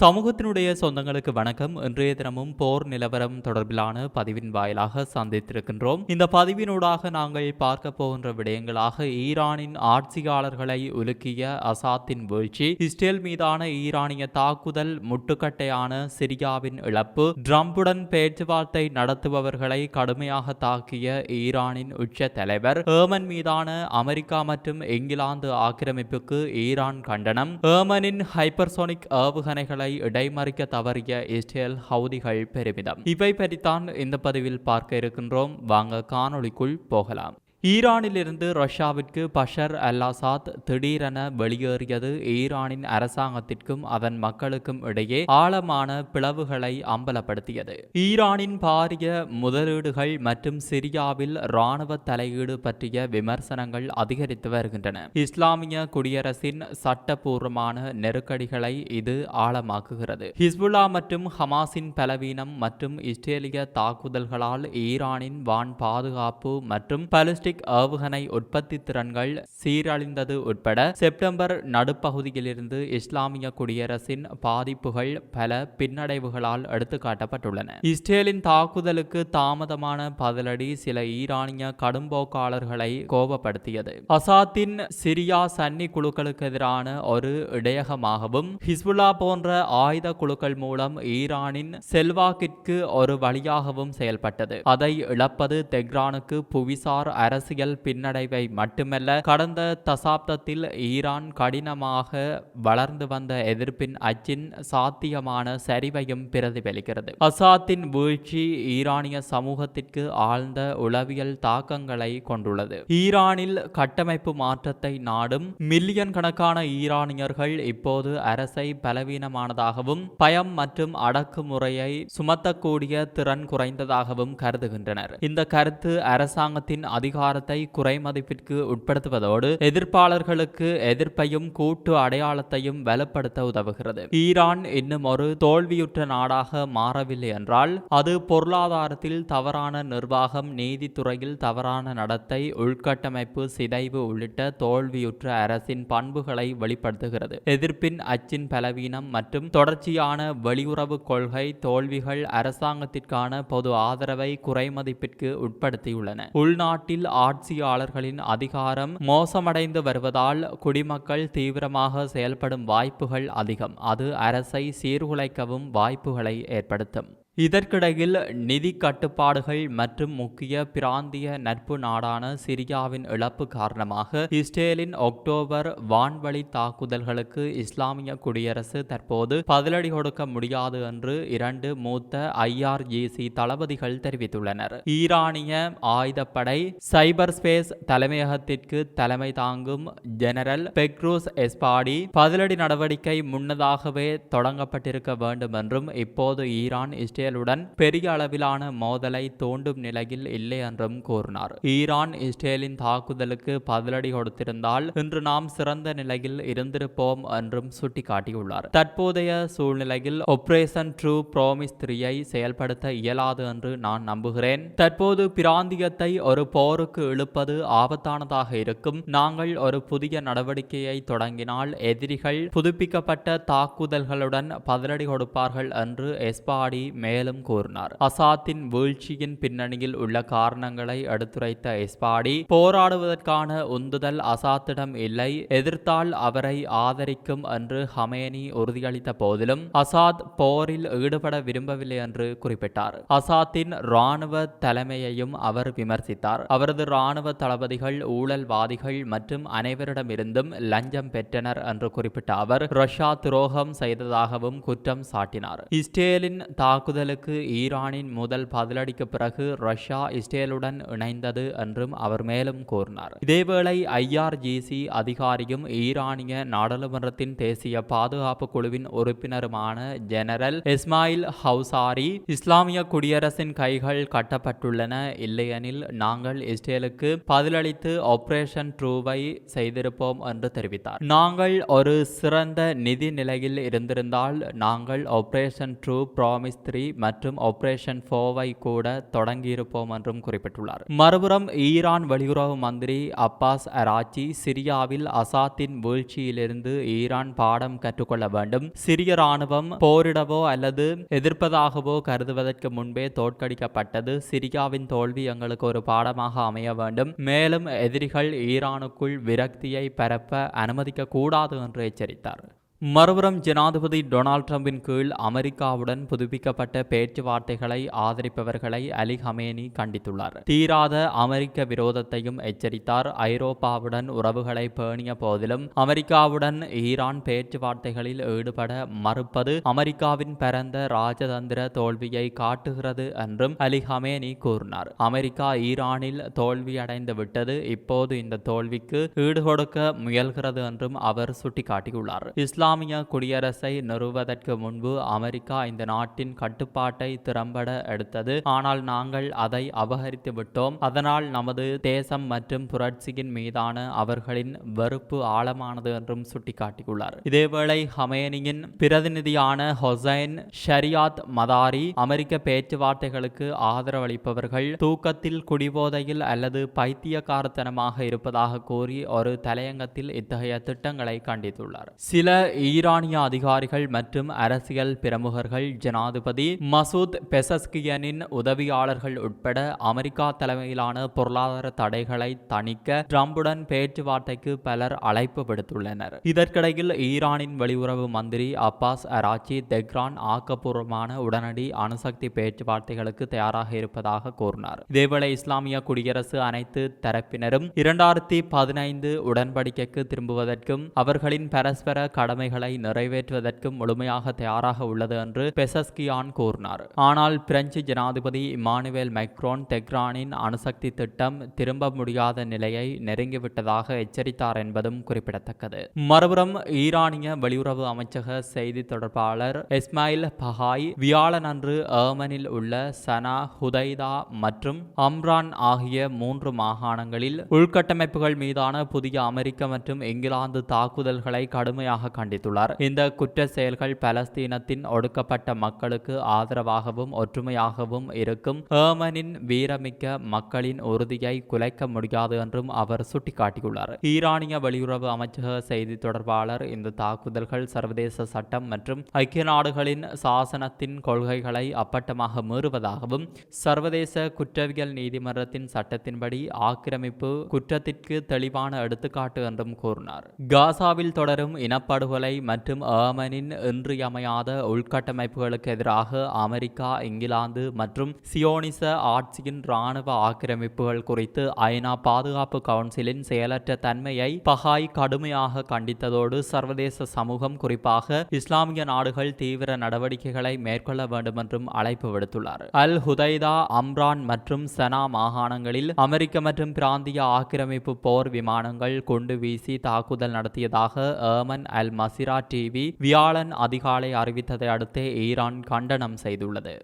சமூகத்தினுடைய சொந்தங்களுக்கு வணக்கம். இன்றைய தினமும் போர் நிலவரம் தொடர்பிலான பதிவின் வாயிலாக சந்தித்திருக்கின்றோம். இந்த பதிவினூடாக நாங்கள் பார்க்க போகின்ற விடயங்களாக ஈரானின் ஆட்சியாளர்களை உலுக்கிய அசாத்தின் வீழ்ச்சி இஸ்ரேல் மீதான ஈரானிய தாக்குதல் முட்டுக்கட்டையான சிரியாவின் இழப்பு ட்ரம்புடன் பேச்சுவார்த்தை நடத்துபவர்களை கடுமையாக தாக்கிய ஈரானின் உச்ச தலைவர் ஏமன் மீதான அமெரிக்கா மற்றும் இங்கிலாந்து ஆக்கிரமிப்புக்கு ஈரான் கண்டனம் ஏமனின் ஹைப்பர்சோனிக் ஏவுகணைகளை இடைமறிக்க தவறிய இஸ்ரேல் ஹவுதிகள் பெருமிதம். இவை பற்றித்தான் இந்த பதிவில் பார்க்க இருக்கின்றோம். வாங்க காணொளிக்குள் போகலாம். ஈரானிலிருந்து ரஷ்யாவிற்கு பஷர் அல் அசாத் திடீரென வெளியேறியது. ஈரானின் அரசாங்கத்திற்கும் அதன் மக்களுக்கும் இடையே ஆழமான பிளவுகளை அம்பலப்படுத்தியது. ஈரானின் பாரிய முதலீடுகள் மற்றும் சிரியாவில் இராணுவ தலையீடு பற்றிய விமர்சனங்கள் அதிகரித்து வருகின்றன. இஸ்லாமிய குடியரசின் சட்டபூர்வமான நெருக்கடிகளை இது ஆழமாக்குகிறது. ஹிஸ்புல்லா மற்றும் ஹமாஸின் பலவீனம் மற்றும் இஸ்ரேலிய தாக்குதல்களால் ஈரானின் வான் பாதுகாப்பு மற்றும் பிளாஸ்டிக் ஏவுகணை உற்பத்தி திறன்கள் சீரழிந்தது உட்பட செப்டம்பர் நடுப்பகுதியிலிருந்து இஸ்லாமிய குடியரசின் பாதிப்புகள் பல பின்னடைவுகளால் எடுத்துக்காட்டப்பட்டுள்ளன. இஸ்ரேலின் தாக்குதலுக்கு தாமதமான பதிலடி சில ஈரானிய கடும்போக்காளர்களை கோபப்படுத்தியது. அசாத்தின் சிரியா சன்னி குழுக்களுக்கு எதிரான ஒரு இடையகமாகவும் ஹிஸ்புல்லா போன்ற ஆயுத குழுக்கள் மூலம் ஈரானின் செல்வாக்கிற்கு ஒரு வழியாகவும் செயல்பட்டது. அதை இழப்பது தெஹ்ரானுக்கு புவிசார் அரசியல் பின்னடைவை மட்டுமல்ல கடந்த தசாப்தத்தில் ஈரான் கடினமாக வளர்ந்து வந்த எதிர்ப்பின் அச்சின் சாத்தியமான சரிவையும் பிரதிபலிக்கிறது. அசாத்தின் வீழ்ச்சி ஈரானிய சமூகத்திற்கு ஆழ்ந்த உளவியல் தாக்கங்களை கொண்டுள்ளது. ஈரானில் கட்டமைப்பு மாற்றத்தை நாடும் மில்லியன் கணக்கான ஈரானியர்கள் இப்போது அரசை பலவீனமானதாகவும் பயம் மற்றும் அடக்குமுறையை சுமத்தக்கூடிய திறன் குறைந்ததாகவும் கருதுகின்றனர். இந்த கருத்து அரசாங்கத்தின் அதிகார விவகாரத்தை குறைமதிப்பிற்கு உட்படுத்துவதோடு எதிர்ப்பாளர்களுக்கு எதிர்ப்பையும் கூட்டு அடையாளத்தையும் வலுப்படுத்த உதவுகிறது. ஈரான் இன்னும் ஒரு தோல்வியுற்ற நாடாக மாறவில்லை என்றால் அது பொருளாதாரத்தில் தவறான நிர்வாகம் நீதித்துறையில் தவறான நடத்தை உள்கட்டமைப்பு சிதைவு உள்ளிட்ட தோல்வியுற்ற அரசின் பண்புகளை வெளிப்படுத்துகிறது. எதிர்ப்பின் அச்சின் பலவீனம் மற்றும் தொடர்ச்சியான வெளியுறவு கொள்கை தோல்விகள் அரசாங்கத்திற்கான பொது ஆதரவை குறைமதிப்பிற்கு உட்படுத்தியுள்ளன. உள்நாட்டில் ஆட்சியாளர்களின் அதிகாரம் மோசமடைந்து வருவதால் குடிமக்கள் தீவிரமாக செயல்படும் வாய்ப்புகள் அதிகம். அது அரசை சீர்குலைக்கவும் வாய்ப்புகளை ஏற்படுத்தும். இதற்கிடையில் நிதி கட்டுப்பாடுகள் மற்றும் முக்கிய பிராந்திய நட்பு நாடான சிரியாவின் இழப்பு காரணமாக இஸ்ரேலின் அக்டோபர் வான்வழி தாக்குதல்களுக்கு இஸ்லாமிய குடியரசு தற்போது பதிலடி கொடுக்க முடியாது என்று இரண்டு மூத்த ஐஆர்ஜிசி தளபதிகள் தெரிவித்துள்ளனர். ஈரானிய ஆயுதப்படை சைபர் ஸ்பேஸ் தலைமையகத்திற்கு தலைமை தாங்கும் ஜெனரல் பெக்ரூஸ் எஸ்பாடி பதிலடி நடவடிக்கை முன்னதாகவே தொடங்கப்பட்டிருக்க வேண்டும் என்றும் இப்போது ஈரான் இஸ்ரேல் இஸ்ரேலுடன் பெரிய அளவிலான மோதலை தோண்டும் நிலையில் இல்லை என்றும் கூறினார். ஈரான் இஸ்ரேலின் தாக்குதலுக்கு பதிலடி கொடுத்திருந்தால் இன்று நாம் சிறந்த நிலையில் இருந்திருப்போம் என்றும் சுட்டிக்காட்டியுள்ளார். தற்போதைய சூழ்நிலையில் ஒப்ரேஷன் ட்ரூ ப்ரோமிஸ் த்ரீயை செயல்படுத்த இயலாது என்று நான் நம்புகிறேன். தற்போது பிராந்தியத்தை ஒரு போருக்கு இழுப்பது ஆபத்தானதாக இருக்கும். நாங்கள் ஒரு புதிய நடவடிக்கையை தொடங்கினால் எதிரிகள் புதுப்பிக்கப்பட்ட தாக்குதல்களுடன் பதிலடி கொடுப்பார்கள் என்று எஸ்பாடி மேலும் கூறினார். அசாத்தின் வீழ்ச்சியின் பின்னணியில் உள்ள காரணங்களை எடுத்துரைத்த எஸ்பாடி போராடுவதற்கான உந்துதல் அசாத்திடம் இல்லை எதிர்த்தால் அவரை ஆதரிக்கும் என்று ஹமேனி உறுதியளித்த போதிலும் அசாத் போரில் ஈடுபட விரும்பவில்லை என்று குறிப்பிட்டார். அசாத்தின் இராணுவ தலைமையையும் அவர் விமர்சித்தார். அவரது இராணுவ தளபதிகள் ஊழல்வாதிகள் மற்றும் அனைவரிடமிருந்தும் லஞ்சம் பெற்றனர் என்று குறிப்பிட்ட அவர் ரஷ்யா துரோகம் செய்ததாகவும் குற்றம் சாட்டினார். இஸ்ரேலின் தாக்குதல் தாக்குதலுக்கு ஈரானின் முதல் பதிலடிக்கு பிறகு ரஷ்யா இஸ்ரேலுடன் இணைந்தது என்றும் அவர் மேலும் கூறினார். இதேவேளை ஐஆர்ஜிசி அதிகாரியும் ஈரானிய நாடாளுமன்றத்தின் தேசிய பாதுகாப்பு குழுவின் உறுப்பினருமான ஜெனரல் இஸ்மாயில் ஹவுசாரி இஸ்லாமிய குடியரசின் கைகள் கட்டப்பட்டுள்ளன. இல்லையெனில் நாங்கள் இஸ்ரேலுக்கு பதிலளித்து ஆபரேஷன் ட்ரூவை செய்திருப்போம் என்று தெரிவித்தார். நாங்கள் ஒரு சிறந்த நிதி நிலையில் இருந்திருந்தால் நாங்கள் ஆபரேஷன் ட்ரூ ப்ராமிஸ் த்ரீ மற்றும் ஆபரேஷன் ஃபோவை கூட தொடங்கியிருப்போம் என்றும் குறிப்பிட்டுள்ளார். மறுபுறம் ஈரான் வெளியுறவு மந்திரி அப்பாஸ் அராச்சி சிரியாவில் அசாத்தின் வீழ்ச்சியிலிருந்து ஈரான் பாடம் கற்றுக்கொள்ள வேண்டும். சிரிய ராணுவம் போரிடவோ அல்லது எதிர்ப்பதாகவோ கருதுவதற்கு முன்பே தோற்கடிக்கப்பட்டது. சிரியாவின் தோல்வி எங்களுக்கு ஒரு பாடமாக அமைய வேண்டும். மேலும் எதிரிகள் ஈரானுக்குள் விரக்தியை பரப்ப அனுமதிக்க கூடாது என்று எச்சரித்தார். மறுபுறம் ஜனாதிபதி டொனால்ட் ட்ரம்பின் கீழ் அமெரிக்காவுடன் புதுப்பிக்கப்பட்ட பேச்சுவார்த்தைகளை ஆதரிப்பவர்களை அலி ஹமேனி கண்டித்துள்ளார். தீராத அமெரிக்க விரோதத்தையும் எச்சரித்தார். ஐரோப்பாவுடன் உறவுகளை பேணிய போதிலும் அமெரிக்காவுடன் ஈரான் பேச்சுவார்த்தைகளில் ஈடுபட மறுப்பது அமெரிக்காவின் பரந்த ராஜதந்திர தோல்வியை காட்டுகிறது என்றும் அலி ஹமேனி கூறினார். அமெரிக்கா ஈரானில் தோல்வியடைந்து விட்டது இப்போது இந்த தோல்விக்கு ஈடுகொடுக்க முயல்கிறது என்றும் அவர் சுட்டிக்காட்டியுள்ளார். இஸ்லாம் இஸ்லாமிய குடியரசை நிறுவதற்கு முன்பு அமெரிக்கா இந்த நாட்டின் கட்டுப்பாட்டை திறம்பட எடுத்தது. ஆனால் நாங்கள் அதை அபகரித்து விட்டோம். அதனால் நமது தேசம் மற்றும் புரட்சியின் மீதான அவர்களின் வெறுப்பு ஆழமானது என்றும் சுட்டிக்காட்டியுள்ளார். இதேவேளை ஹமேனியின் பிரதிநிதியான ஹொசைன் ஷரியாத் மதாரி அமெரிக்க பேச்சுவார்த்தைகளுக்கு ஆதரவளிப்பவர்கள் தூக்கத்தில் குடிபோதையில் அல்லது பைத்தியக்காரத்தனமாக இருப்பதாக கூறி ஒரு தலையங்கத்தில் இத்தகைய திட்டங்களை கண்டித்துள்ளார். சில ஈரானிய அதிகாரிகள் மற்றும் அரசியல் பிரமுகர்கள் ஜனாதிபதி மசூத் பெசஸ்கியனின் உதவியாளர்கள் உட்பட அமெரிக்கா தலைமையிலான பொருளாதார தடைகளை தணிக்க ட்ரம்புடன் பேச்சுவார்த்தைக்கு பலர் அழைப்பு விடுத்துள்ளனர். இதற்கிடையில் ஈரானின் வெளியுறவு மந்திரி அப்பாஸ் அராச்சி தெக்ரான் ஆக்கப்பூர்வமான உடனடி அணுசக்தி பேச்சுவார்த்தைகளுக்கு தயாராக இருப்பதாக கூறினார். இதேவேளை இஸ்லாமிய குடியரசு அனைத்து தரப்பினரும் இரண்டாயிரத்தி பதினைந்து உடன்படிக்கைக்கு திரும்புவதற்கும் அவர்களின் பரஸ்பர கடமை கடமைகளை நிறைவேற்றுவதற்கும் முழுமையாக தயாராக உள்ளது என்று பெசஸ்கியான் கூறினார். ஆனால் பிரெஞ்சு ஜனாதிபதி இமானுவேல் மைக்ரோன் தெக்ரானின் அணுசக்தி திட்டம் திரும்ப முடியாத நிலையை நெருங்கிவிட்டதாக எச்சரித்தார் என்பதும் குறிப்பிடத்தக்கது. மறுபுறம் ஈரானிய வெளியுறவு அமைச்சக செய்தி தொடர்பாளர் இஸ்மாயில் பஹாய் வியாழன் அன்று ஏமனில் உள்ள சனா ஹுதைதா மற்றும் அம்ரான் ஆகிய மூன்று மாகாணங்களில் உள்கட்டமைப்புகள் மீதான புதிய அமெரிக்க மற்றும் இங்கிலாந்து தாக்குதல்களை கடுமையாக கண்டித்துள்ளார் இந்த குற்ற செயல்கள் பலஸ்தீனத்தின் ஒடுக்கப்பட்ட மக்களுக்கு ஆதரவாகவும் ஒற்றுமையாகவும் இருக்கும். ஏமனின் வீரமிக்க மக்களின் உறுதியை குலைக்க முடியாது என்றும் அவர் சுட்டிக்காட்டியுள்ளார். ஈரானிய வெளியுறவு அமைச்சக செய்தி தொடர்பாளர் இந்த தாக்குதல்கள் சர்வதேச சட்டம் மற்றும் ஐக்கிய நாடுகளின் சாசனத்தின் கொள்கைகளை அப்பட்டமாக மீறுவதாகவும் சர்வதேச குற்றவியல் நீதிமன்றத்தின் சட்டத்தின்படி ஆக்கிரமிப்பு குற்றத்திற்கு தெளிவான எடுத்துக்காட்டு என்றும் கூறினார். காசாவில் தொடரும் இனப்படுகொலை மற்றும் ஏமனின் இன்றியமையாத உள்கட்டமைப்புகளுக்கு எதிராக அமெரிக்கா இங்கிலாந்து மற்றும் சியோனிச ஆட்சியின் இராணுவ ஆக்கிரமிப்புகள் குறித்து ஐநா பாதுகாப்பு கவுன்சிலின் செயலற்ற தன்மையை பகாய் கடுமையாக கண்டித்ததோடு சர்வதேச சமூகம் குறிப்பாக இஸ்லாமிய நாடுகள் தீவிர நடவடிக்கைகளை மேற்கொள்ள வேண்டும் என்றும் அழைப்பு விடுத்துள்ளார். அல் ஹுதைதா அம்ரான் மற்றும் சனா மாகாணங்களில் அமெரிக்க மற்றும் பிராந்திய ஆக்கிரமிப்பு போர் விமானங்கள் குண்டு வீசி தாக்குதல் நடத்தியதாக ஏமன் அல் மசிரா டிவி வியாழன் அதிகாலை அறிவித்ததை அடுத்தே ஈரான் கண்டனம் செய்துள்ளது.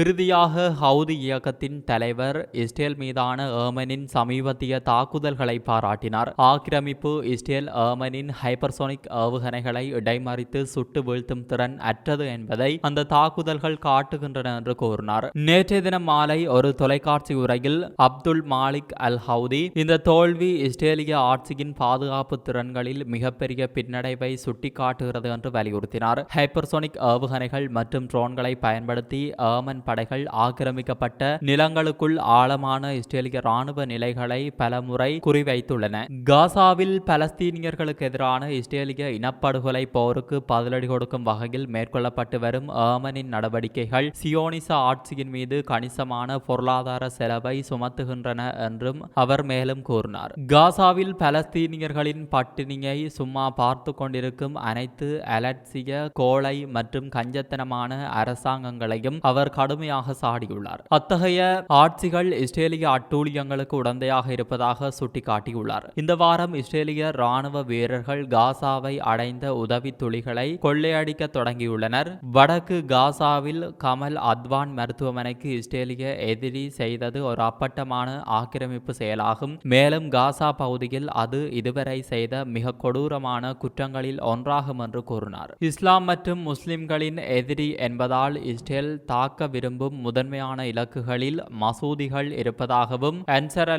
இறுதியாக ஹவுதி இயக்கத்தின் தலைவர் இஸ்ரேல் மீதான ஏமனின் சமீபத்திய தாக்குதல்களை பாராட்டினார். ஆக்கிரமிப்பு இஸ்ரேல் ஏமனின் ஹைப்பர்சோனிக் ஏவுகணைகளை இடைமறித்து சுட்டு வீழ்த்தும் திறன் அற்றது என்பதை அந்த தாக்குதல்கள் காட்டுகின்றன என்று கூறினார். நேற்றைய தினம் மாலை ஒரு தொலைக்காட்சி உரையில் அப்துல் மாலிக் அல் ஹவுதி இந்த தோல்வி இஸ்ரேலிய ஆட்சியின் பாதுகாப்பு திறன்களில் மிகப்பெரிய பின்னடைவை சுட்டிக்காட்டுகிறது என்று வலியுறுத்தினார். ஹைப்பர்சோனிக் ஏவுகணைகள் மற்றும் ட்ரோன்களை பயன்படுத்தி ஏமன் படைகள் ஆக்கிரமிக்கப்பட்ட நிலங்களுக்குள் ஆழமான இஸ்ரேலிய ராணுவ நிலைகளை பலமுறை குறிவைத்துள்ளன. காசாவில் பலஸ்தீனியர்களுக்கு எதிரான இஸ்ரேலிய இனப்படுகொலை போருக்கு பதிலடி கொடுக்கும் வகையில் மேற்கொள்ளப்பட்டு வரும் ஏமனின் நடவடிக்கைகள் சியோனிச ஆட்சியின் மீது கணிசமான பொருளாதார செலவை சுமத்துகின்றன என்றும் அவர் மேலும் கூறினார். காசாவில் பலஸ்தீனியர்களின் பட்டினியை சும்மா பார்த்து கொண்டிருக்கும் அனைத்து அலட்சிய கோளை மற்றும் கஞ்சத்தனமான அரசாங்கங்களையும் அவர் கடும் கடுமையாக சாடியுள்ளார். அத்தகைய ஆட்சிகள் இஸ்ரேலிய அட்டூழியங்களுக்கு உடந்தையாக இருப்பதாக சுட்டிக்காட்டியுள்ளார். இந்த வாரம் இஸ்ரேலிய ராணுவ வீரர்கள் காசாவை அடைந்த உதவி துளிகளை கொள்ளையடிக்க தொடங்கியுள்ளனர். வடக்கு காசாவில் கமல் அத்வான் மருத்துவமனைக்கு இஸ்ரேலிய எதிரி செய்தது ஒரு அப்பட்டமான ஆக்கிரமிப்பு செயலாகும். மேலும் காசா பகுதியில் அது இதுவரை செய்த மிக கொடூரமான குற்றங்களில் ஒன்றாகும் என்று கூறினார். இஸ்லாம் மற்றும் முஸ்லிம்களின் எதிரி என்பதால் இஸ்ரேல் தாக்க விரும்பும் முதன்மையான இலக்குகளில் மசூதிகள் இருப்பதாகவும் அன்சர்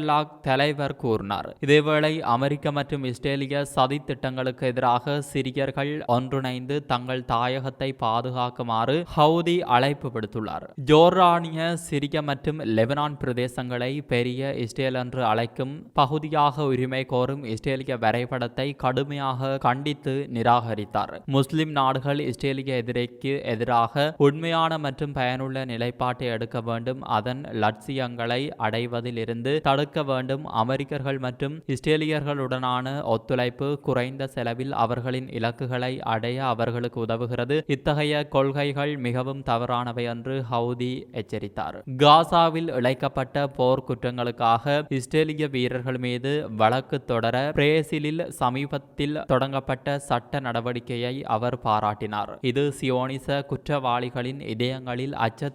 தலைவர் கூறினார். இதேவேளை அமெரிக்க மற்றும் இஸ்ரேலிய சதி திட்டங்களுக்கு எதிராக சிரியர்கள் ஒன்றிணைந்து தங்கள் தாயகத்தை பாதுகாக்குமாறு ஹவுதி அழைப்பு விடுத்துள்ளார். ஜோர்டானிய சிரிய மற்றும் லெபனான் பிரதேசங்களை பெரிய இஸ்ரேல் என்று அழைக்கும் பகுதியாக உரிமை கோரும் இஸ்ரேலிய வரைபடத்தை கடுமையாக கண்டித்து நிராகரித்தார். முஸ்லிம் நாடுகள் இஸ்ரேலிய எதிரிக்கு எதிராக உண்மையான மற்றும் பயனுள்ள நிலைப்பாட்டை எடுக்க வேண்டும். அதன் லட்சியங்களை அடைவதிலிருந்து தடுக்க வேண்டும். அமெரிக்கர்கள் மற்றும் இஸ்ரேலியர்களுடனான ஒத்துழைப்பு குறைந்த செலவில் அவர்களின் இலக்குகளை அடைய அவர்களுக்கு உதவுகிறது. இத்தகைய கொள்கைகள் மிகவும் தவறானவை என்று ஹவுதி எச்சரித்தார். காசாவில் இழைக்கப்பட்ட போர் குற்றங்களுக்காக இஸ்ரேலிய வீரர்கள் மீது வழக்கு தொடர பிரேசிலில் சமீபத்தில் தொடங்கப்பட்ட சட்ட நடவடிக்கையை அவர் பாராட்டினார். இது சியோனிச குற்றவாளிகளின் இதயங்களில் அச்சத்தை